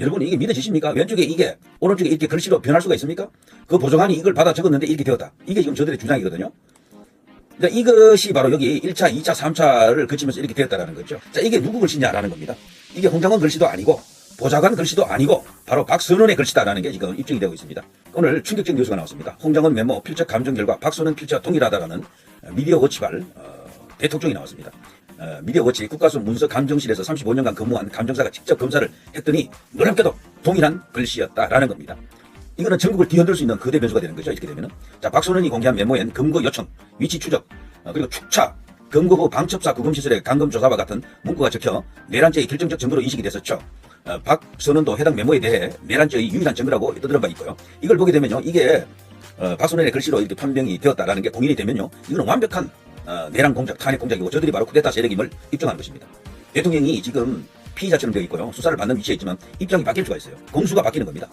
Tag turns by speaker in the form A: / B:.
A: 여러분 이게 믿어지십니까? 왼쪽에 이게 오른쪽에 이렇게 글씨로 변할 수가 있습니까? 그 보좌관이 이걸 받아 적었는데 이렇게 되었다. 이게 지금 저들의 주장이거든요. 자, 이것이 바로 여기 1차, 2차, 3차를 거치면서 이렇게 되었다라는 거죠. 자, 이게 누구 글씨냐라는 겁니다. 이게 홍장원 글씨도 아니고 보좌관 글씨도 아니고 바로 박선원의 글씨다라는 게 지금 입증이 되고 있습니다. 오늘 충격적 뉴스가 나왔습니다. 홍장원 메모 필적 감정 결과 박선원 필적 동일하다라는 미디어 워치발 어, 대톡종이 나왔습니다. 어, 미디어 워치 국가수 문서 감정실에서 35년간 근무한 감정사가 직접 검사를 했더니 놀랍게도 동일한 글씨였다라는 겁니다. 이거는 전국을 뒤흔들 수 있는 거대 변수가 되는 거죠. 이렇게 되면은. 자, 박선원이 공개한 메모엔 금고 요청, 위치 추적, 어, 그리고 축차, 검거 후 방첩사 구금시설의 감금 조사와 같은 문구가 적혀 내란죄의 결정적 증거로 인식이 됐었죠. 어, 박선원도 해당 메모에 대해 내란죄의 유일한 증거라고 떠들은 바 있고요. 이걸 보게 되면요. 이게 어, 박선원의 글씨로 이렇게 판명이 되었다라는 게 공인이 되면요. 이거는 완벽한 어, 내란 공작, 탄핵 공작이고 저들이 바로 쿠데타 세력임을 입증한 것입니다. 대통령이 지금 피의자처럼 되어 있고요. 수사를 받는 위치에 있지만 입장이 바뀔 수가 있어요. 공수가 바뀌는 겁니다.